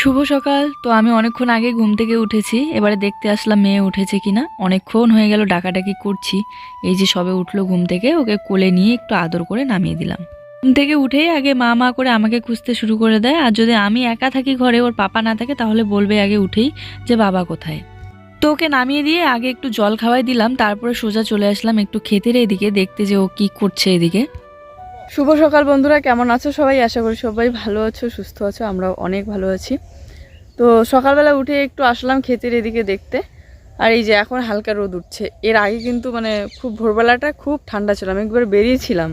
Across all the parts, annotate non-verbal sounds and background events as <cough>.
শুভ সকাল। তো আমি অনেকক্ষণ আগে ঘুম থেকে উঠেছি। এবারে দেখতে আসলাম মেয়ে উঠেছে কিনা। অনেকক্ষণ হয়ে গেল ডাকাডাকি করছি। এই যে সবে উঠল ঘুম থেকে, ওকে কোলে নিয়ে একটু আদর করে নামিয়ে দিলাম। ঘুম থেকে উঠেই আগে মা মা করে আমাকে খুঁজতে শুরু করে দেয়। আর যদি আমি একা থাকি ঘরে, ওর পাপা না থাকে, তাহলে বলবে আগে উঠেই যে বাবা কোথায়। তো ওকে নামিয়ে দিয়ে আগে একটু জল খাওয়াই দিলাম। তারপরে সোজা চলে আসলাম একটু ক্ষেতের এদিকে, দেখতে যে ও কি করছে এদিকে। শুভ সকাল বন্ধুরা, কেমন আছো সবাই? আশা করি সবাই ভালো আছো, সুস্থ আছো আমরা অনেক ভালো আছি। তো সকালবেলা উঠে একটু আসলাম ক্ষেতের এদিকে দেখতে, আর এই যে এখন হালকা রোদ উঠছে। এর আগে কিন্তু মানে খুব ভোরবেলাটা খুব ঠান্ডা ছিল, আমি একবার বেরিয়েছিলাম।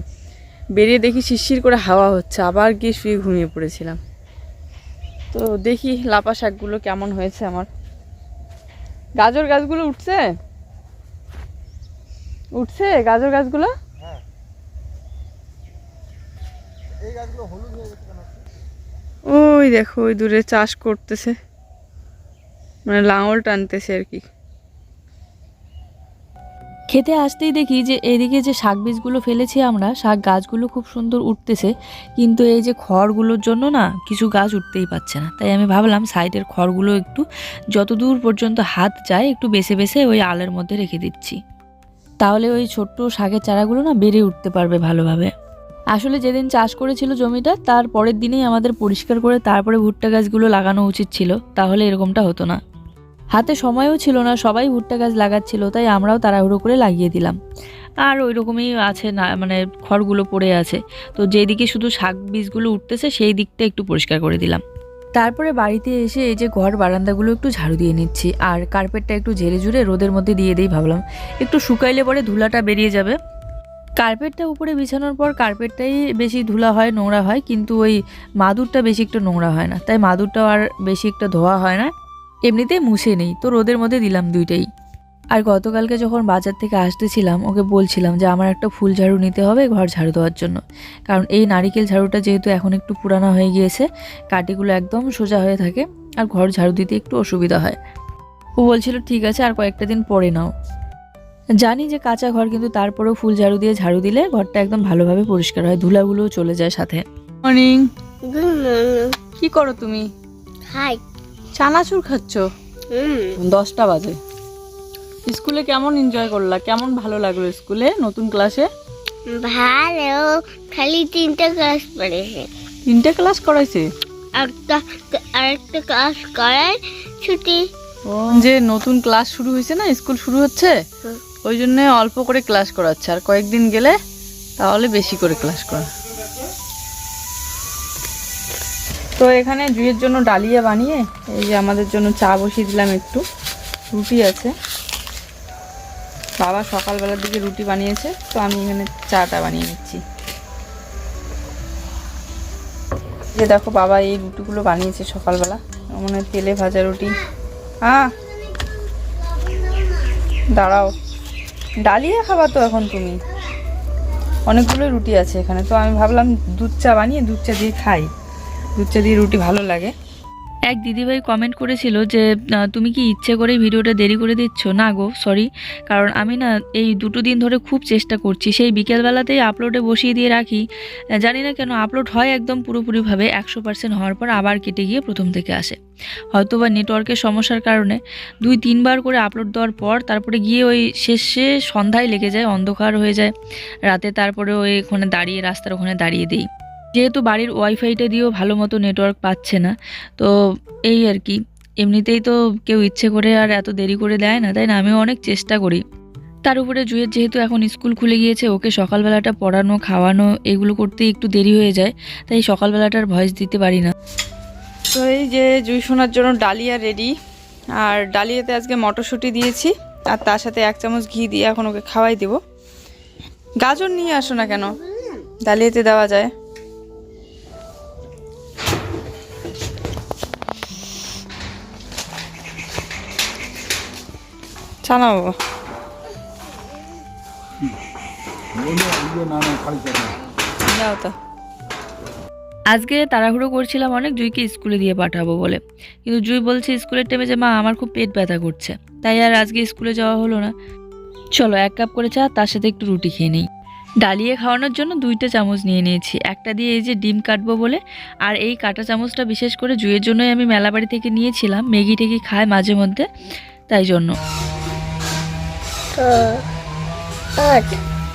বেরিয়ে দেখি শিরশির করে হাওয়া হচ্ছে, আবার গিয়ে শুয়ে ঘুমিয়ে পড়েছিলাম। তো দেখি লাপা শাকগুলো কেমন হয়েছে আমার। গাজর গাছগুলো উঠছে? উঠছে গাজর গাছগুলো এই গাছগুলো হলুদ হয়ে গেছে কেন ওই দেখো ওই দূরে চাষ করতেছে। মানে লাঙল টানতেছে আর কি। খেতে আসতেই দেখি যে এদিকে যে শাক বীজগুলো ফেলেছি আমরা শাক গাছগুলো খুব সুন্দর উঠতেছে। কিন্তু এই যে খড়গুলোর জন্য না কিছু গাছ উঠতেই পারছে না। তাই আমি ভাবলাম সাইডের খড়গুলো একটু যত দূর পর্যন্ত হাত যায় একটু বেছে বেছে ওই আলের মধ্যে রেখে দিচ্ছি। তাহলে ওই ছোট্ট শাকের চারাগুলো না বেড়ে উঠতে পারবে ভালোভাবে। আসলে যেদিন চাষ করেছিল জমিটা, তার পরের দিনেই আমাদের পরিষ্কার করে তারপরে ভুট্টা গাছগুলো লাগানো উচিত ছিল, তাহলে এরকমটা হতো না। হাতে সময়ও ছিল না, সবাই ভুট্টা গাছ লাগাচ্ছিল, তাই আমরাও তাড়াহুড়ো করে লাগিয়ে দিলাম। আর ওই রকমই আছে না মানে খড়গুলো পড়ে আছে। তো যেদিকে শুধু শাক বীজগুলো উঠতেছে, সেই দিকটা একটু পরিষ্কার করে দিলাম। তারপরে বাড়িতে এসে এই যে ঘর বারান্দাগুলো একটু ঝাড়ু দিয়ে নিচ্ছি, আর কার্পেটটা একটু ঝেড়ে ঝুড়ে রোদের মধ্যে দিয়ে দিই ভাবলাম। একটু শুকাইলে পরে ধুলাটা বেরিয়ে যাবে। কার্পেটটা উপরে বিছানোর পর কার্পেটটাই বেশি ধুলা হয়, নোংরা হয়, কিন্তু ওই মাদুরটা বেশি একটু নোংরা হয় না। তাই মাদুরটাও আর বেশি একটা ধোয়া হয় না। এমনিতেই মুছে নেই। তো রোদের মধ্যে দিলাম দুইটাই। আর গতকালকে যখন বাজার থেকে আসতেছিলাম, ওকে বলছিলাম যে আমার একটা ফুল ঝাড়ু নিতে হবে ঘর ঝাড়ু দেওয়ার জন্য। কারণ এই নারিকেল ঝাড়ুটা যেহেতু এখন একটু পুরানো হয়ে গিয়েছে, কাটিগুলো একদম সোজা হয়ে থাকে, আর ঘর ঝাড়ু দিতে একটু অসুবিধা হয়। ও বলছিল, ঠিক আছে, আর কয়েকটা দিন পরে নাও। জানি যে কাঁচা ঘর কিন্তু তারপরেও ফুল ঝাড়ু দিয়ে ঝাড়ু দিলে ঘরটা একদম ভালোভাবে পরিষ্কার হয় ধুলাগুলোও চলে যায় সাথে। মর্নিং কি করো তুমি? হাই চানাচুর খাচ্ছ? হুম। দশটা বাজে। স্কুলে কেমন এনজয় করলা? কেমন ভালো লাগল স্কুলে নতুন ক্লাসে? ভালো। খালি তিনটা ক্লাস পড়েছে। তিনটে ক্লাস করাইছে? একটা আরেকটা ক্লাস করায় ছুটি। ও যে নতুন ক্লাস শুরু হয়েছে না স্কুল শুরু হচ্ছে? হুম। ওই জন্য অল্প করে ক্লাস করাচ্ছে। আর কয়েকদিন গেলে তাহলে বেশি করে ক্লাস করা। তো এখানে জুয়ের জন্য ডালিয়া বানিয়ে, এই যে আমাদের জন্য চা বসিয়ে দিলাম একটু। রুটি আছে। বাবা সকালবেলার দিকে রুটি বানিয়েছে, তো আমি এখানে চাটা বানিয়ে নিচ্ছি। যে দেখো বাবা এই রুটিগুলো বানিয়েছে সকালবেলা। মনে তেলে ভাজা রুটি। হ্যাঁ দাঁড়াও। ডালিয়া খাবা তো এখন তুমি। অনেকগুলো রুটি আছে এখানে। তো আমি ভাবলাম দুধ চা বানিয়ে দুধ চা দিয়ে খাই। দুধ চা দিয়ে রুটি ভালো লাগে। এক দিদিভাই কমেন্ট করেছিল যে তুমি কি ইচ্ছে করে ভিডিওটা দেরি করে দিচ্ছ? না গো সরি কারণ আমি না এই দুটো দিন ধরে খুব চেষ্টা করছি, সেই বিকেলবেলাতেই আপলোডে বসিয়ে দিয়ে রাখি। জানি না কেন আপলোড হয় একদম পুরোপুরিভাবে, একশো পার্সেন্ট হওয়ার পর আবার কেটে গিয়ে প্রথম থেকে আসে। হয়তো বা নেটওয়ার্কের সমস্যার কারণে দুই, তিনবার করে আপলোড দেওয়ার পর তারপরে গিয়ে ওই শেষে সন্ধ্যায় লেগে যায়, অন্ধকার হয়ে যায়। রাতে তারপরে ওই ওখানে দাঁড়িয়ে, রাস্তার ওখানে দাঁড়িয়ে দিই। যেহেতু বাড়ির ওয়াইফাইটা দিয়েও ভালো মতো নেটওয়ার্ক পাচ্ছে না, তো এই আর কি। এমনিতেই তো কেউ ইচ্ছে করে আর এত দেরি করে দেয় না, তাই না? আমিও অনেক চেষ্টা করি। তার উপরে জুয়ের যেহেতু এখন স্কুল খুলে গিয়েছে, ওকে সকালবেলাটা পড়ানো, খাওয়ানো, এগুলো করতে একটু দেরি হয়ে যায়, তাই সকালবেলাটার ভয়েস দিতে পারি না। তো এই যে জুই শোনার জন্য ডালিয়া রেডি আর ডালিয়াতে আজকে মটরশুঁটি দিয়েছি, আর তার সাথে এক চামচ ঘি দিয়ে এখন ওকে খাওয়াই দেব। গাজর নিয়ে আসো না কেন? ডালিয়াতে দেওয়া যায়। ছানা বাবা যাও তো। আজকে তাড়াহুড়ো করছিলাম অনেক, জুইকে স্কুলে দিয়ে পাঠাবো বলে। কিন্তু জুই বলছে স্কুলের টাইমে যে, মা, আমার খুব পেট ব্যথা করছে। তাই আর আজকে স্কুলে যাওয়া হলো না। চলো, এক কাপ করে চা, তার সাথে একটু রুটি খেয়ে নেই। ডালিয়ে খাওয়ানোর জন্য দুইটা চামচ নিয়ে নিয়েছি। একটা দিয়ে এই যে ডিম কাটবো বলে, আর এই কাটা চামচটা বিশেষ করে জুয়ের জন্যই আমি মেলাবাড়ি থেকে নিয়েছিলাম। ম্যাগি টেগি খায় মাঝে মধ্যে, তাই জন্য। আট।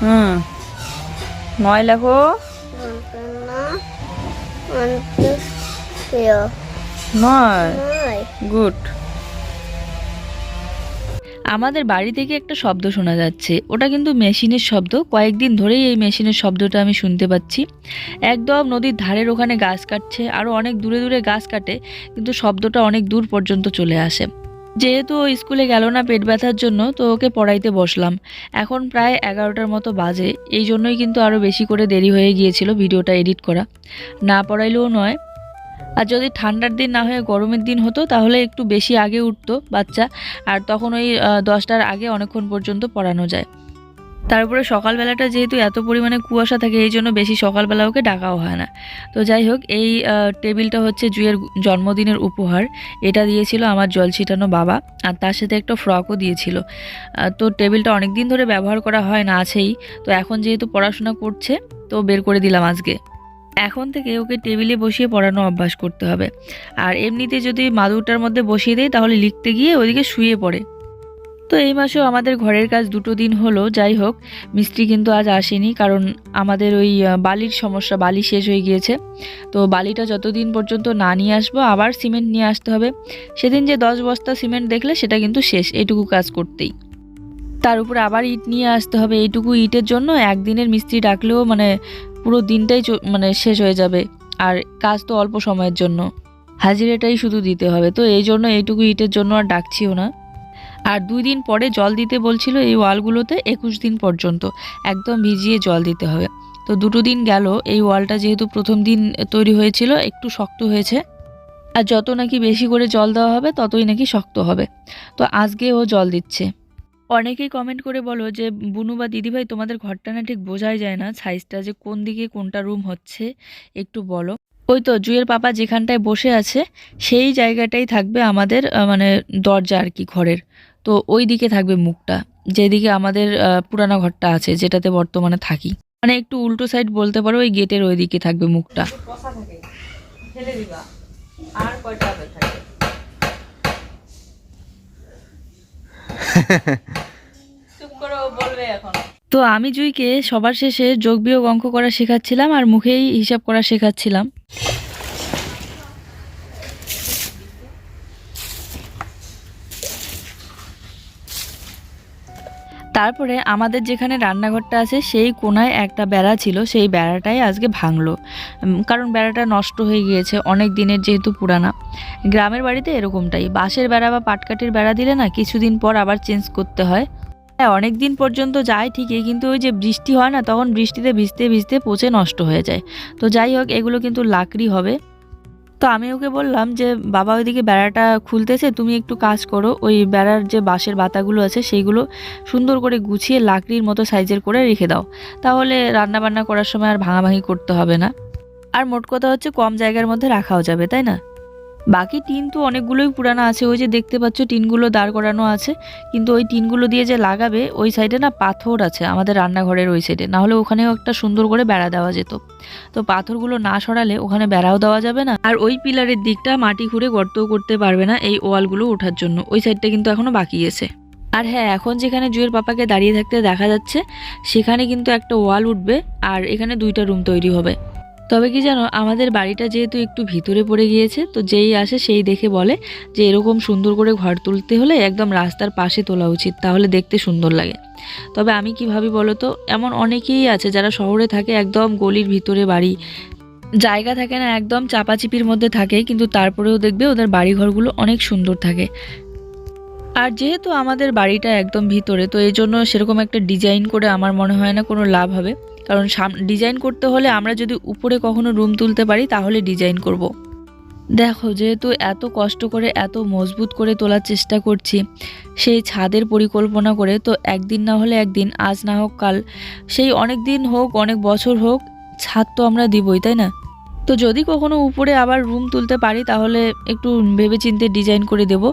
হুম। নয় লেখো। নয়। নয়। গুড। আমাদের বাড়ি থেকে একটা শব্দ শোনা যাচ্ছে। ওটা কিন্তু মেশিনের শব্দ। কয়েকদিন ধরেই এই মেশিনের শব্দটা আমি শুনতে পাচ্ছি। একদম নদীর ধারের ওখানে গাছ কাটছে। আরও অনেক দূরে দূরে গাছ কাটে। কিন্তু শব্দটা অনেক দূর পর্যন্ত চলে আসে। যেহেতু ও স্কুলে গেল না পেট ব্যথার জন্য, তো ওকে পড়াইতে বসলাম। এখন প্রায় এগারোটার মতো বাজে, এই জন্যই কিন্তু আরও বেশি করে দেরি হয়ে গিয়েছিল ভিডিওটা এডিট করা। না পড়াইলেও নয়। আর যদি ঠান্ডার দিন না হয়ে গরমের দিন হতো, তাহলে একটু বেশি আগে উঠতো বাচ্চা, আর তখন ওই দশটার আগে অনেকক্ষণ পর্যন্ত পড়ানো যায়। তারপরে সকালবেলাটা যেহেতু এত পরিমাণে কুয়াশা থাকে, এই জন্য বেশি সকালবেলা ওকে ডাকাও হয় না। তো যাই হোক, এই টেবিলটা হচ্ছে জুয়ের জন্মদিনের উপহার। এটা দিয়েছিল আমার জল ছিটানো বাবা, আর তার সাথে একটা ফ্রকও দিয়েছিল। তো টেবিলটা অনেক দিন ধরে ব্যবহার করা হয় না আছেই, তো এখন যেহেতু পড়াশোনা করছে, তো বের করে দিলাম আজকে। এখন থেকে ওকে টেবিলে বসিয়ে পড়ানো অভ্যাস করতে হবে। আর এমনিতে যদি মাদুরটার মধ্যে বসিয়ে দেয়, তাহলে লিখতে গিয়ে ওদিকে শুয়ে পড়ে। তো এই মাসেও আমাদের ঘরের কাজ দুটো দিন হলো, যাই হোক, মিস্ত্রি কিন্তু আজ আসেনি, কারণ আমাদের ওই বালির সমস্যা, বালি শেষ হয়ে গিয়েছে। তো বালিটা যতদিন পর্যন্ত না নিয়ে আসব, আবার সিমেন্ট নিয়ে আসতে হবে। সেদিন যে দশ বস্তা সিমেন্ট দেখলে, সেটা কিন্তু শেষ এইটুকু কাজ করতেই। তার উপর আবার ইট নিয়ে আসতে হবে, এইটুকু ইটের জন্য। একদিনের মিস্ত্রি ডাকলেও মানে পুরো দিনটাই মানে শেষ হয়ে যাবে। আর কাজ তো অল্প সময়ের জন্য। হাজিরাটাই শুধু দিতে হবে, তো এই জন্য এইটুকু ইটের জন্য আর ডাকছিও না। আর দুই দিন পরে জল দিতে বলছিল এই ওয়ালগুলোতে একুশ দিন পর্যন্ত। একদম ভিজিয়ে জল দিতে হবে। তো দুটো দিন গেল, এই ওয়ালটা যেহেতু প্রথম দিন তৈরি হয়েছিল, একটু শক্ত হয়েছে। আর যত নাকি বেশি করে জল দেওয়া হবে, ততই নাকি শক্ত হবে। তো আজকে ও জল দিচ্ছে। অনেকেই কমেন্ট করে বলো যে, বুনু বা দিদিভাই তোমাদের ঘরটা না ঠিক বোঝাই যায় না সাইজটা যে কোন দিকে কোনটা রুম হচ্ছে, একটু বলো। ওই তো জুয়ের পাপা যেখানটায় বসে আছে, সেই জায়গাটাই থাকবে আমাদের মানে দরজা আর কি, ঘরের। তো ওই দিকে থাকবে মুখটা, যেদিকে আমাদের পুরানো ঘরটা আছে, যেটাতে বর্তমানে থাকি। মানে একটু উল্টো সাইড বলতে পারো, ওই গেটের ওই দিকে থাকবে মুখটা। তো আমি জুইকে সবার শেষে যোগ বিয়োগ অঙ্ক করা শেখাচ্ছিলাম আর মুখেই হিসাব করা শেখাচ্ছিলাম। তারপরে আমাদের যেখানে রান্নাঘরটা আছে, সেই কোনায় একটা বেড়া ছিল, সেই বেড়াটাই আজকে ভাঙলো। কারণ বেড়াটা নষ্ট হয়ে গিয়েছে, অনেক দিনের যেহেতু পুরানা। গ্রামের বাড়িতে এরকমটাই। বাঁশের বেড়া বা পাটকাঠির বেড়া দিলে না, কিছুদিন পর আবার চেঞ্জ করতে হয়। হ্যাঁ অনেক দিন পর্যন্ত যায় ঠিকই, কিন্তু ওই যে বৃষ্টি হয় না, তখন বৃষ্টিতে ভিজতে ভিজতে পচে নষ্ট হয়ে যায়। তো যাই হোক, এগুলো কিন্তু লাকড়ি হবে। তো আমি ওকে বললাম যে, বাবা ওইদিকে বেড়াটা খুলতেছে, তুমি একটু কাজ করো। ওই বেড়ার যে বাঁশের বাতাগুলো আছে, সেইগুলো সুন্দর করে গুছিয়ে লাকড়ির মতো সাইজের করে রেখে দাও। তাহলে রান্না বান্না করার সময় আর ভাঙাভাঙি করতে হবে না। আর মোট কথা হচ্ছে কম জায়গার মধ্যে রাখাও যাবে, তাই না? বাকি টিন তো অনেকগুলোই পুরানো আছে, ওই যে দেখতে পাচ্ছ টিনগুলো দাঁড় করানো আছে, কিন্তু ওই টিনগুলো দিয়ে যে লাগাবে, ওই সাইডে না পাথর আছে, আমাদের রান্নাঘরের ওই সাইডে না হলে ওখানেও একটা সুন্দর করে বেড়া দেওয়া যেত। তো পাথরগুলো না সরালে ওখানে বেড়াও দেওয়া যাবে না, আর ওই পিলারের দিকটা মাটি খুঁড়ে গর্তও করতে পারবে না এই ওয়ালগুলো ওঠার জন্য, ওই সাইডটা কিন্তু এখনও বাকি আছে। আর হ্যাঁ এখন যেখানে জুয়ের পাপাকে দাঁড়িয়ে থাকতে দেখা যাচ্ছে, সেখানে কিন্তু একটা ওয়াল উঠবে, আর এখানে দুইটা রুম তৈরি হবে। তবে কি জানো, আমাদের বাড়িটা যেহেতু একটু ভিতরে পড়ে গিয়েছে, তো যেই আসে সেই দেখে বলে যে এরকম সুন্দর করে ঘর তুলতে হলে একদম রাস্তার পাশে তোলা উচিত, তাহলে দেখতে সুন্দর লাগে। তবে আমি কি ভাবি বলো তো, এমন অনেকেই আছে যারা শহরে থাকে, একদম গলির ভিতরে বাড়ি, জায়গা থাকে না, একদম চাপাচিপির মধ্যে থাকে, কিন্তু তারপরেও দেখবে ওদের বাড়িঘরগুলো অনেক সুন্দর থাকে। আর যেহেতু আমাদের বাড়িটা একদম ভিতরে, তো এই জন্য সেরকম একটা ডিজাইন করে আমার মনে হয় না কোনো লাভ হবে। কারণ ডিজাইন করতে হলে আমরা যদি উপরে কখনো রুম তুলতে পারি, তাহলে ডিজাইন করব। দেখো, যেহেতু এত কষ্ট করে, এত মজবুত করে তোলার চেষ্টা করছি, সেই ছাদের পরিকল্পনা করে, তো একদিন না হলে একদিন, আজ না হোক কাল, সেই অনেক দিন হোক, অনেক বছর হোক, ছাদ তো আমরা দিবই, তাই না? তো যদি কখনো উপরে আবার রুম তুলতে পারি, তাহলে একটু ভেবেচিন্তে ডিজাইন করে দেব।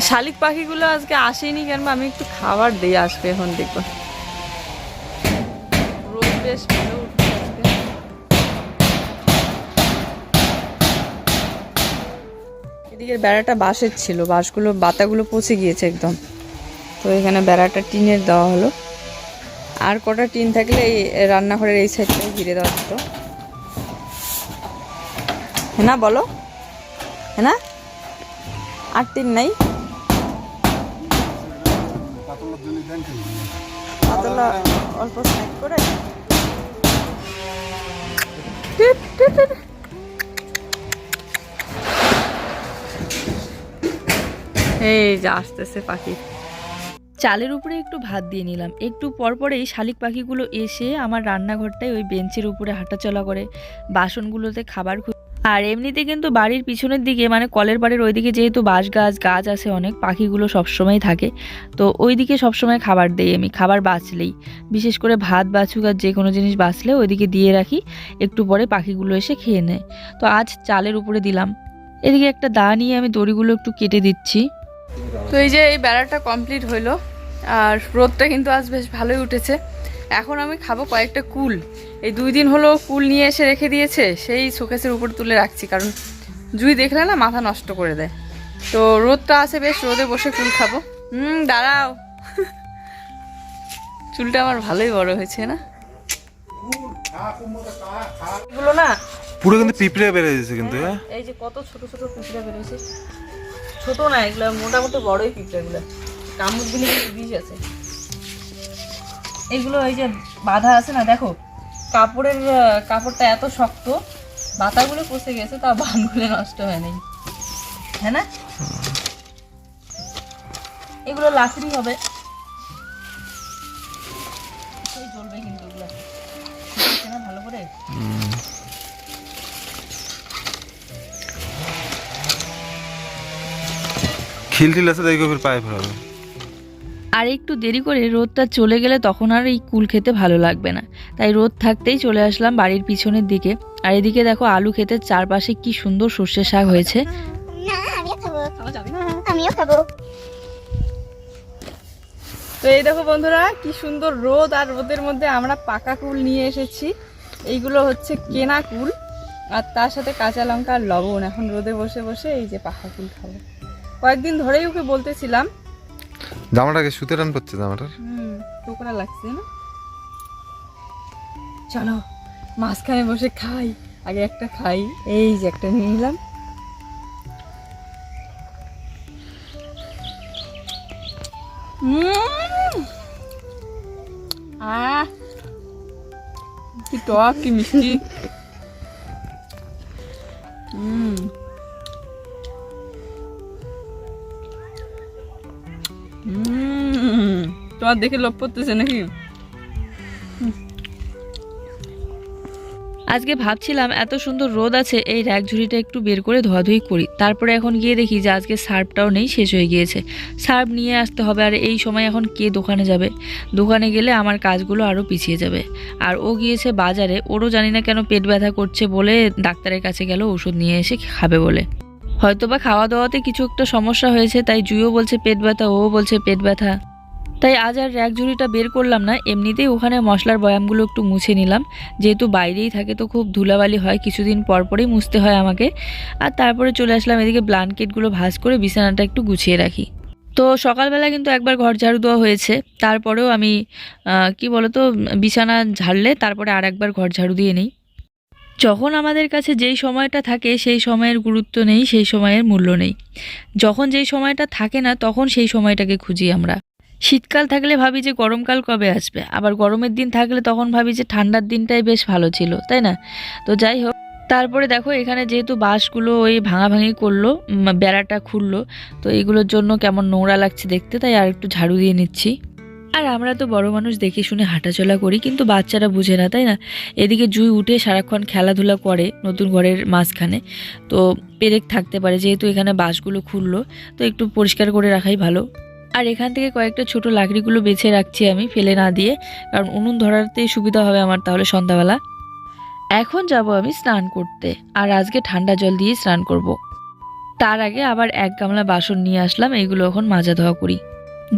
শালিক পাখিগুলো আজকে আসেনি কেন আমি একটু খাবার দিয়ে আসবে এখন দেখব। বেশ ভালো উঠছে আজকে। এদিকের বেড়াটা বাঁশের ছিল বাঁশগুলো বাতাগুলো পচে গিয়েছে একদম। তো এখানে বেড়াটা টিনের দেওয়া হলো। আর কটা টিন থাকলে এই রান্নাঘরের এই সাইডটাই ঘিরে দেওয়া যেত হ্যাঁ না বলো। হ্যাঁ না আর টিন নাই? পাতলা অল্প স্ন্যাক করে। এই পাখি। চালের উপরে একটু ভাত দিয়ে নিলাম। একটু পরপরেই শালিক পাখিগুলো এসে আমার রান্নাঘরটায় ওই বেঞ্চের উপরে হাঁটাচলা করে। বাসনগুলোতে খাবার আর এমনিতে কিন্তু বাড়ির পিছনের দিকে মানে কলের বাড়ির ওইদিকে যেহেতু বাঁশ গাছ গাছ আছে অনেক, পাখিগুলো সবসময় থাকে। তো ওই ওইদিকে সবসময় খাবার দেই আমি, খাবার বাঁচলেই। বিশেষ করে ভাত বাছুক আর যে কোনো জিনিস বাঁচলে ওইদিকে দিয়ে রাখি, একটু পরে পাখিগুলো এসে খেয়ে নেয়। তো আজ চালের উপরে দিলাম। এদিকে একটা দা নিয়ে আমি দড়িগুলো একটু কেটে দিচ্ছি। তো এই যে এই বেড়াটা কমপ্লিট হইল, আর রোদটা কিন্তু আজ বেশ ভালোই উঠেছে। এখন আমি খাব কয়েকটা কুল। এই দুই দিন হলো কুল নিয়ে এসে রেখে দিয়েছে সেই শোকেসের উপর তুলে রাখছি কারণ জুই দেখলে না মাথা নষ্ট করে দেয়। তো রোদটা আছে বেশ রোদে বসে কুল খাব। হুম দাঁড়াও। চুলটা আমার ভালোই বড় হয়েছে না? এগুলো না পুরো কিন্তু পিঁপড়ে কিন্তু হ্যাঁ এই যে কত ছোট ছোট পিঁপড়া বেরোছে ছোট না এগুলো মোটামুটি বড়ই পিঁপড়াগুলো। কামড় দিলে কিন্তু বিষ আছে। এগুলো এই যে বাধা আছে না দেখো? কাপড়ের কাপড়টা এত শক্ত, বাতাগুলো পচে গেছে তা বানগুলো নষ্ট হয় নাই হ্যাঁ না? এগুলো লাকড়ি হবে। জ্বলবে কিন্তু এগুলো। ভালো করে? খিল টিল আছে দেখো ফির পায়ে ফেরাবে আর একটু দেরি করে রোদটা চলে গেলে তখন আর এই কুল খেতে ভালো লাগবে না। তাই রোদ থাকতেই চলে আসলাম বাড়ির পিছনের দিকে। আর এদিকে দেখো আলু খেতে চারপাশে কি সুন্দর সর্ষে শাক হয়েছে। না আমিও খাব। আমিও খাব। তো এই দেখো বন্ধুরা কি সুন্দর রোদ আর রোদের মধ্যে আমরা পাকা কুল নিয়ে এসেছি। এইগুলো হচ্ছে কেনা কুল আর তার সাথে কাঁচা লঙ্কা আর লবণ। এখন রোদে বসে বসে এই যে পাকা কুল খাব। কয়েকদিন ধরেই ওকে বলতেছিলাম জামাটাকে সুতে টান পড়ছে জামাটার? টোকরা লাগছে না? চলো, মাঝখানে বসে খাই, আগে একটা খাই। এই যে একটা নিয়ে নিলাম! আহ, কি টক, কি মিষ্টি। তোমার দেখে লোভ পড়তেছে নাকি? আজকে ভাবছিলাম এত সুন্দর রোদ আছে, এই র্যাক ঝুড়িটা একটু বের করে ধোয়াধুয়ি করি। তারপরে এখন গিয়ে দেখি যে আজকে সার্ফটাও নেই, শেষ হয়ে গিয়েছে। সার্ফ নিয়ে আসতে হবে, আর এই সময় এখন কে দোকানে যাবে? দোকানে গেলে আমার কাজগুলো আরও পিছিয়ে যাবে। আর ও গিয়েছে বাজারে, ওরও জানি না কেন পেট ব্যথা করছে বলে ডাক্তারের কাছে গেল, ওষুধ নিয়ে এসে খাবে বলে। হয়তোবা খাওয়া দাওয়াতে কিছু একটা সমস্যা হয়েছে, তাই জুইও বলছে পেট ব্যথা, ও বলছে পেট ব্যথা। তাই আজ আর র্যাক ঝুড়িটা বের করলাম না, এমনিতেই ওখানে মশলার বয়ামগুলো একটু মুছে নিলাম। যেহেতু বাইরেই থাকে তো খুব ধুলাবালি হয়, কিছুদিন পর পরেই মুছতে হয় আমাকে। আর তারপরে চলে আসলাম এদিকে ব্ল্যাঙ্কেটগুলো ভাঁজ করে বিছানাটা একটু গুছিয়ে রাখি। তো সকালবেলা কিন্তু একবার ঘর ঝাড়ু দেওয়া হয়েছে। তারপরেও আমি কি বলতো, বিছানা ঝাড়লে তারপরে আর একবার ঘর ঝাড়ু দিয়ে নিই। যখন আমাদের কাছে যেই সময়টা থাকে সেই সময়ের গুরুত্ব নেই, সেই সময়ের মূল্য নেই। যখন যেই সময়টা থাকে না, তখন সেই সময়টাকে খুঁজি আমরা। শীতকাল থাকলে ভাবি যে গরমকাল কবে আসবে। আবার গরমের দিন থাকলে তখন ভাবি যে ঠান্ডার দিনটাই বেশ ভালো ছিল, তাই না? তো যাই হোক, তারপরে দেখো এখানে যেহেতু বাঁশগুলো ওই ভাঙাভাঙি করল বেড়াটা খুললো, তো এগুলোর জন্য কেমন নোংরা লাগছে দেখতে, তাই আর একটু ঝাড়ু দিয়ে নিচ্ছি। আর আমরা তো বড় মানুষ, দেখে শুনে হাঁটাচলা করি, কিন্তু বাচ্চারা বুঝে না, তাই না? এদিকে জুই উঠে সারাক্ষণ খেলাধুলা করে নতুন ঘরের মাঝখানে, তো পেরেক থাকতে পারে, যেহেতু এখানে বাঁশগুলো খুললো, তো একটু পরিষ্কার করে রাখাই ভালো। আর এখান থেকে কয়েকটা ছোট লাকড়িগুলো বেছে রাখছি আমি, ফেলে না দিয়ে। কারণ উনুন ধরাতে সুবিধা হবে আমার তাহলে সন্ধ্যাবেলা। এখন যাব আমি স্নান করতে, আর আজকে ঠান্ডা জল দিয়ে স্নান করব। তার আগে আবার এক গামলা বাসন নিয়ে আসলাম এইগুলো এখন মাজা ধোয়া করি।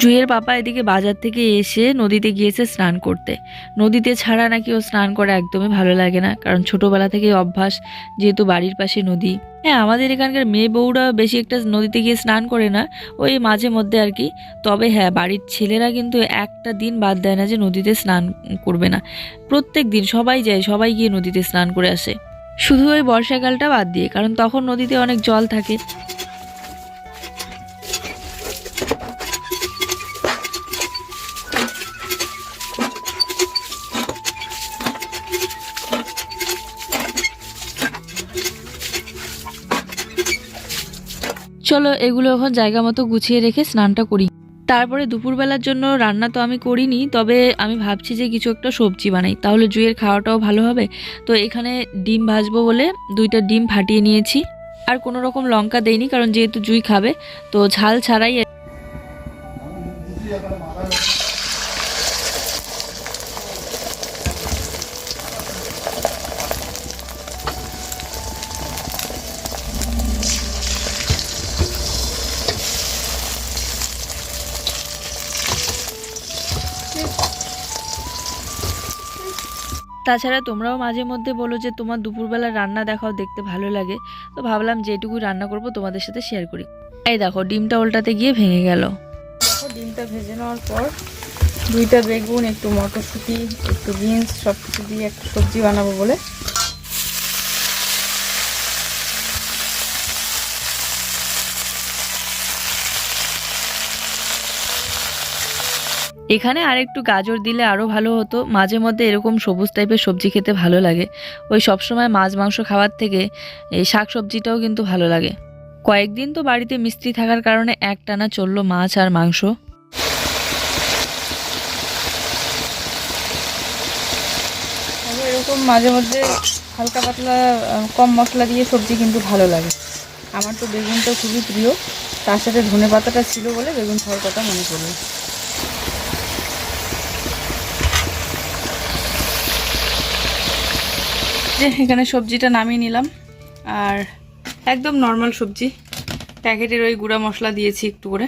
জুয়ের পাপা এদিকে বাজার থেকে এসে নদীতে গিয়েছে স্নান করতে। নদীতে ছাড়া নাকি ও স্নান করা একদমই ভালো লাগে না, কারণ ছোটবেলা থেকে অভ্যাস যেহেতু বাড়ির পাশে নদী। হ্যাঁ আমাদের এখানকার মেয়ে বউরা বেশি একটা নদীতে গিয়ে স্নান করে না, ওই মাঝে মধ্যে আর কি। তবে হ্যাঁ বাড়ির ছেলেরা কিন্তু একটা দিন বাদ দেয় না যে নদীতে স্নান করবে না। প্রত্যেক দিন সবাই যায়, সবাই গিয়ে নদীতে স্নান করে আসে। শুধু ওই বর্ষাকালটা বাদ দিয়ে, কারণ তখন নদীতে অনেক জল থাকে। চলো এগুলো এখন জায়গা মতো গুছিয়ে রেখে স্নানটা করি। তারপরে দুপুরবেলার জন্য রান্না তো আমি করিনি, তবে আমি ভাবছি যে কিছু একটা সবজি বানাই। তাহলে জুয়ের খাওয়াটাও ভালো হবে। তো এখানে ডিম ভাজবো বলে দুইটা ডিম ফাটিয়ে নিয়েছি। আর কোনো রকম লঙ্কা দেইনি, কারণ যেহেতু জুই খাবে, তো ঝাল ছাড়াই তাছাড়া তোমরাও মাঝে মধ্যে বলো যে তোমার দুপুরবেলা রান্না দেখাও দেখতে ভালো লাগে। তো ভাবলাম যেটুকু রান্না করব, তোমাদের সাথে শেয়ার করি। এই দেখো, ডিমটা উল্টাতে গিয়ে ভেঙে গেল। দেখো, ডিমটা ভেজে নেওয়ার পর দুইটা বেগুন, একটু মটরশুঁটি, একটু বিনস সব কিছু দিয়ে একটা সবজি বানাবো বলে। এখানে আর একটু গাজর দিলে আরও ভালো হতো। মাঝে মধ্যে এরকম সবুজ টাইপের সবজি খেতে ভালো লাগে। ওই সবসময় মাছ, মাংস খাওয়ার থেকে এই শাক সবজিটাও কিন্তু ভালো লাগে। কয়েকদিন তো বাড়িতে মিস্ত্রি থাকার কারণে একটানা চলল মাছ আর মাংস। এরকম মাঝে মধ্যে হালকা পাতলা কম মশলা দিয়ে সবজি কিন্তু ভালো লাগে। আমার তো বেগুনটা খুবই প্রিয়। তার সাথে ধনে পাতাটা ছিল বলে বেগুন খাওয়ার কথা মনে পড়ল। যে এখানে সবজিটা নামিয়ে নিলাম। আর একদম নর্মাল সবজি। প্যাকেটের ওই গুঁড়া মশলা দিয়েছি একটু করে।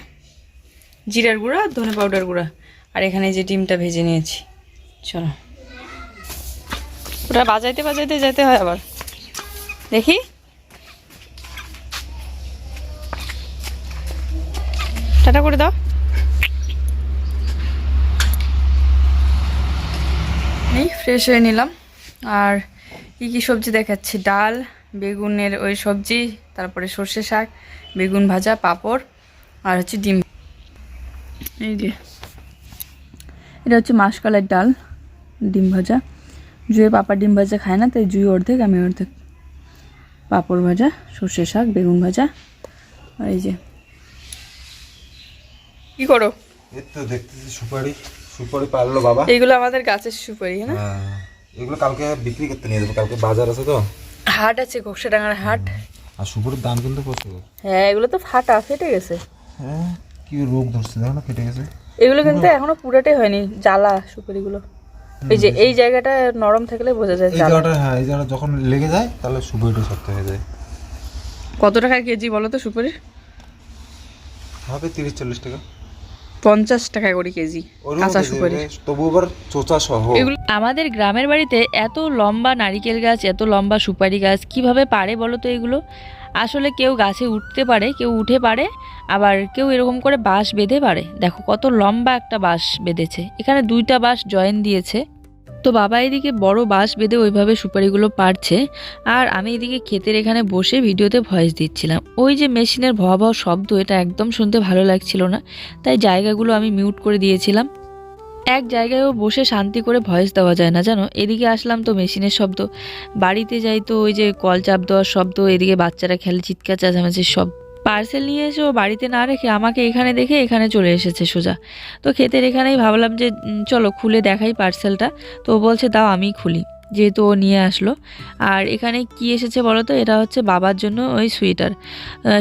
জিরার গুঁড়া আর ধনে পাউডার গুঁড়া। আর এখানে যে ডিমটা ভেজে নিয়েছি। চলো। ওটা বাজাইতে বাজাইতে যেতে হয় আবার। দেখি। টাটা করে দাও। এই ফ্রেশ হয়ে নিলাম। আর কি কি সবজি দেখাচ্ছি? ডাল বেগুনের ওই সবজি তারপরে সর্ষে শাক বেগুন ভাজা পাঁপড় আর হচ্ছে ডিম। এই যে এটা হচ্ছে মাসকলাইয়ের ডাল ডিম ভাজা। জুয়ে পাপা ডিম ভাজা খায় না তাই জুই অর্ধেক আমি অর্ধেক। পাঁপড় ভাজা সর্ষে শাক বেগুন ভাজা আর এই যে। কি করো? এই তো দেখতেছি সুপারি সুপারি পারল বাবা। এইগুলো আমাদের গাছের সুপারি না? হ্যাঁ। এগুলো কালকে বিক্রি করতে নিয়ে যাব কালকে বাজার আছে তো। হাট আছে ঘোকসাডাঙ্গার হাট। আর সুপারির দাম কিন্তু প্রচুর। হ্যাঁ এগুলো তো ফাটা ফেটে গেছে। হ্যাঁ কি রোগ ধরছে দেখো না কেটে গেছে। এগুলো কিন্তু এখনও পুরাটাই হয়নি জ্বালা সুপারিগুলো। এই যে এই জায়গাটা নরম থাকলে বোঝা যায় এই জায়গাটা হ্যাঁ এই জায়গাটা যখন লেগে যায় তাহলে সুপারিটা শক্ত হয়ে যায়। কত টাকা কেজি বলো তো সুপারি হবে তিরিশ চল্লিশ টাকা। পঞ্চাশ টাকা করে কেজি কাঁচা সুপারি। এগুলো আমাদের গ্রামের বাড়িতে এত লম্বা নারিকেল গাছ এত লম্বা সুপারি গাছ কীভাবে পারে বলো তো এগুলো? আসলে কেউ গাছে উঠতে পারে কেউ উঠে পারে আবার কেউ এরকম করে বাঁশ বেঁধে পারে। দেখো কত লম্বা একটা বাঁশ বেঁধেছে। এখানে দুইটা বাঁশ জয়েন দিয়েছে। তো বাবা এদিকে বড় বাঁশ বেঁধে ওইভাবে সুপারিগুলো পারছে, আর আমি এদিকে ক্ষেতের এখানে বসে ভিডিওতে ভয়েস দিচ্ছিলাম। ওই যে মেশিনের ভয়াবহ শব্দ, এটা একদম শুনতে ভালো লাগছিল না, তাই জায়গাগুলো আমি মিউট করে দিয়েছিলাম। এক জায়গায়ও বসে শান্তি করে ভয়েস দেওয়া যায় না, জানো? এদিকে আসলাম তো মেশিনের শব্দ, বাড়িতে যাই তো ওই যে কল চাপ দেওয়ার শব্দ, এদিকে বাচ্চারা খেলে চিৎকার, চেঁচামেচির সব পার্সেল নিয়ে এসে ও বাড়িতে না রেখে আমাকে এখানে দেখে এখানে চলে এসেছে সোজা। তো ক্ষেতের এখানেই ভাবলাম যে চলো খুলে দেখাই পার্সেলটা। তো ও বলছে, দাও, আমিই খুলি। যেহেতু ও নিয়ে আসলো। আর এখানে কি এসেছে বলো তো? এটা হচ্ছে বাবার জন্য ওই সুইটার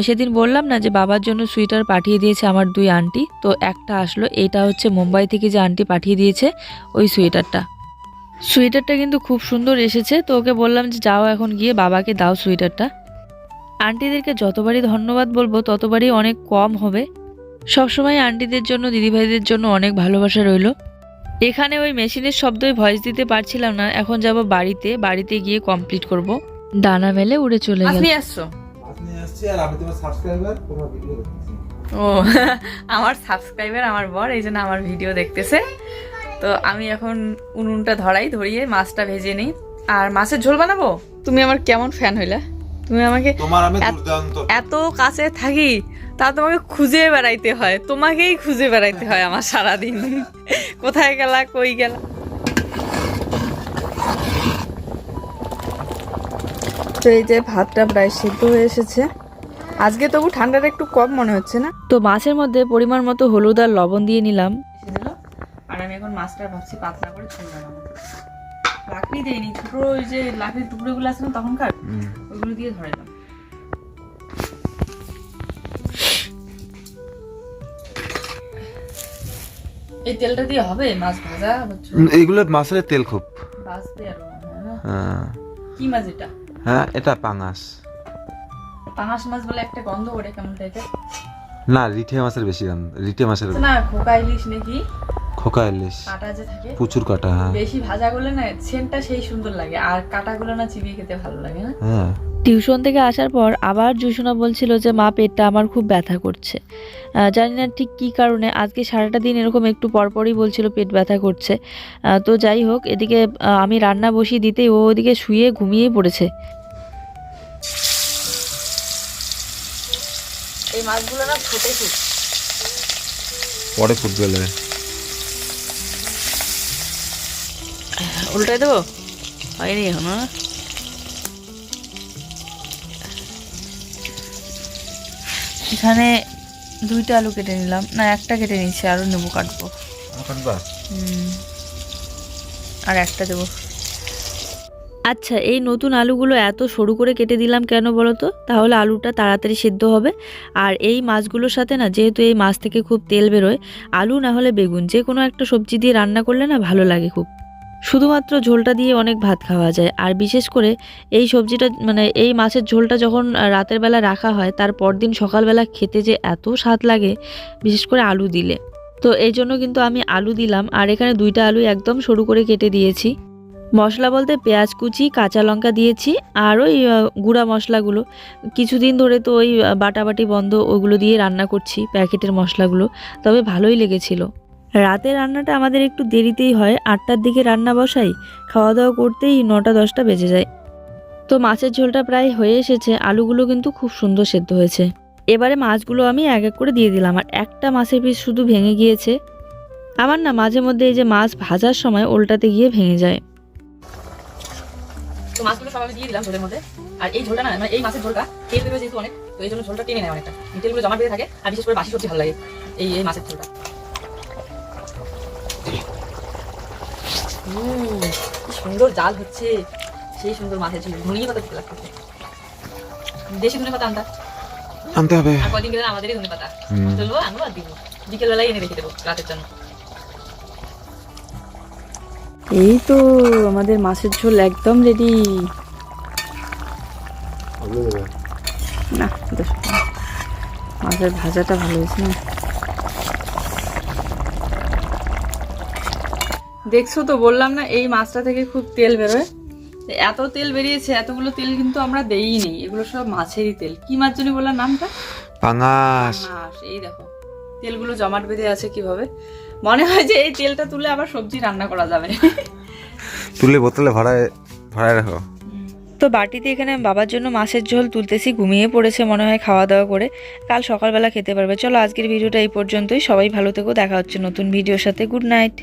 সেদিন বললাম না যে, বাবার জন্য সুইটার পাঠিয়ে দিয়েছে আমার দুই আন্টি তো একটা আসলো, এটা হচ্ছে মুম্বাই থেকে যে আন্টি পাঠিয়ে দিয়েছে ওই সোয়েটারটা সোয়েটারটা কিন্তু খুব সুন্দর এসেছে। তো ওকে বললাম যে, যাও এখন গিয়ে বাবাকে দাও সোয়েটারটা আন্টিদেরকে যতবারই ধন্যবাদ বলব ততবারই অনেক কম হবে। সবসময় আন্টিদের জন্য দিদিভাইদের জন্য অনেক ভালোবাসা রইল। এখানে ওই মেশিনের শব্দই ভয়েস দিতে পারছিলাম না এখন যাব বাড়িতে বাড়িতে গিয়ে কমপ্লিট করব। ডানা মেলে উড়ে চলে গেল। নিয়ে আসছো? নিয়ে আসছি আর আমি তোমার সাবস্ক্রাইবার তোমার ভিডিও ও <laughs> আমার সাবস্ক্রাইবার আমার বর এই জন্য আমার ভিডিও দেখতেছে। তো আমি এখন উনুনটা ধরাই ধরিয়ে মাছটা ভেজে নিই। আর মাছের ঝোল বানাবো? তুমি আমার কেমন ফ্যান হইলা? তুমি আমাকে এত- এত কাছে থাকি তা তোমাকে খুঁজে বেড়াইতে হয়। তোমাকেই খুঁজে বেড়াইতে হয় আমার সারাদিন। <laughs> কোথায় গেলা কই গেলা? তো এই যে ভাতটা প্রায় সিদ্ধ হয়ে এসেছে। আজকে তবু ঠান্ডাটা একটু কম মনে হচ্ছে না? তো মাছের মধ্যে পরিমাণ মতো হলুদ আর লবণ দিয়ে নিলাম। আর আমি এখন মাছটা ভাবছি পাতলা করে ঝোল বানাবো। লাকড়ি দেয়নি ছোট ওই যে লাকড়ির টুকরোগুলো আছে না তখনকার ওইগুলো দিয়ে ধরাইলাম এই তেলটা দিয়ে হবে? মাছ ভাজা এইগুলো মাছের তেল খুব। না। হ্যাঁ। কি মাছ এটা? হ্যাঁ এটা পাঙাশ। পাঙাশ মাছ বলে একটা গন্ধ ওঠে কেমন টাইপের? না রিঠে মাছের বেশি গন্ধ রিঠে মাছের না খোকা ইলিশ নাকি? খোকা ইলিশ। কাটা যে থাকে। প্রচুর কাটা হ্যাঁ। বেশি ভাজা গুলো না সেন্টটা সেই সুন্দর লাগে আর কাটা গুলো না চিবিয়ে খেতে ভালো লাগে না হ্যাঁ। টিউশন থেকে আসার পর আবার জুসুনা বলছিল যে মা পেটটা আমার খুব ব্যথা করছে। জানি না ঠিক কী কারণে আজকে সারাটা দিন এরকম একটু পরপরই বলছিল পেট ব্যথা করছে। তো যাই হোক এদিকে আমি রান্না বসিয়ে দিতেই ও ওদিকে শুয়ে ঘুমিয়েই পড়েছে। এই মাছগুলো না ফোটে খুব পরে ফুটবলে উল্টাই দেবো? হয়নি এখন। এখানে দুইটা আলু কেটে নিলাম। না একটা কেটে নিচ্ছি আরও নেব কাটবো। আর একটা দেবো। আচ্ছা এই নতুন আলুগুলো এত সরু করে কেটে দিলাম কেন বলো তো তাহলে আলুটা তাড়াতাড়ি সিদ্ধ হবে। আর এই মাছগুলোর সাথে না যেহেতু এই মাছ থেকে খুব তেল বেরোয় আলু না হলে বেগুন যে কোনো একটা সবজি দিয়ে রান্না করলে না ভালো লাগে খুব। শুধুমাত্র ঝোলটা দিয়ে অনেক ভাত খাওয়া যায়। আর বিশেষ করে এই সবজিটা মানে এই মাছের ঝোলটা যখন রাতের বেলা রাখা হয়, তার পরদিন সকালবেলা খেতে যে এত স্বাদ লাগে, বিশেষ করে আলু দিলে। তো এই জন্য কিন্তু আমি আলু দিলাম, আর এখানে দুইটা আলু একদম সরু করে কেটে দিয়েছি। মশলা বলতে পেঁয়াজ কুচি, কাঁচা লঙ্কা দিয়েছি, আর ওই গুঁড়া মশলাগুলো। কিছুদিন ধরে তো ওই বাটাবাটি বন্ধ, ওগুলো দিয়ে রান্না করছি, প্যাকেটের মশলাগুলো। তবে ভালোই লেগেছিল। রাতে রান্নাটা আমাদের একটু দেরিতেই হয়। আটটার দিকে রান্না বসাই খাওয়া দাওয়া করতেই নটা দশটা বেজে যায়। তো মাছের ঝোলটা প্রায় হয়ে এসেছে, আলুগুলো কিন্তু খুব সুন্দর সেদ্ধ হয়েছে। এবারে মাছগুলো আমি এক এক করে দিয়ে দিলাম, আর একটা মাছের পিস শুধু ভেঙে গিয়েছে। আমার না মাঝে মধ্যে এই যে মাছ ভাজার সময় ওল্টাতে গিয়ে ভেঙে যায়। মাছগুলো সব দিয়ে দিলাম ঝোলের মধ্যে। আর এই ঝোলটা না মানে এই মাছের ঝোলটা তেল বেরোয় যেহেতু অনেক, তো এই জন্য ঝোলটা টেনে নেয় অনেকটা। তেলগুলো জমা বেড়ে থাকে, আর বিশেষ করে বাসি সবজি ভালো লাগে এই এই মাছের ঝোলটা। উম, কি সুন্দর জাল হচ্ছে। সেই সুন্দর মাছের ঝোল। ধনিয়ে পাতা দিতে লাগতেছে। দেশি ধনে পাতা আনতা? আনতে হবে। আর কদিন গেলে আমাদেরই ধনে পাতা হুম। তুলবো আনব আর দিব বিকেলবেলায় এনে রেখে দেবো রাতের জন্য। এই তো আমাদের মাছের ঝোল একদম রেডি না মাছের ভাজাটা ভালো হয়েছে না। দেখছ তো বললাম না এই মাছটা থেকে খুব তেল বেরোয়। এত তেল বেরিয়েছে এতগুলো তেল কিন্তু আমরা দেই নি এগুলো সব মাছেরই তেল। কি মাছ জানি বললাম নামটা? পাঙাশ। এই দেখো তেলগুলো জমাট বেঁধে আছে কীভাবে? মনে হয় যে এই তেলটা তুলে আবার সবজি রান্না করা যাবে। তুলে বোতলে ভরায় ভরায় রাখো। তো বাটিতে এখানে আমি বাবার জন্য মাছের ঝোল তুলতেছি ঘুমিয়ে পড়েছে মনে হয় খাওয়া দাওয়া করে। কাল সকালবেলা খেতে পারবে। চলো আজকের ভিডিওটা এই পর্যন্তই। সবাই ভালো থেকো দেখা হচ্ছে নতুন ভিডিওর সাথে। Good night.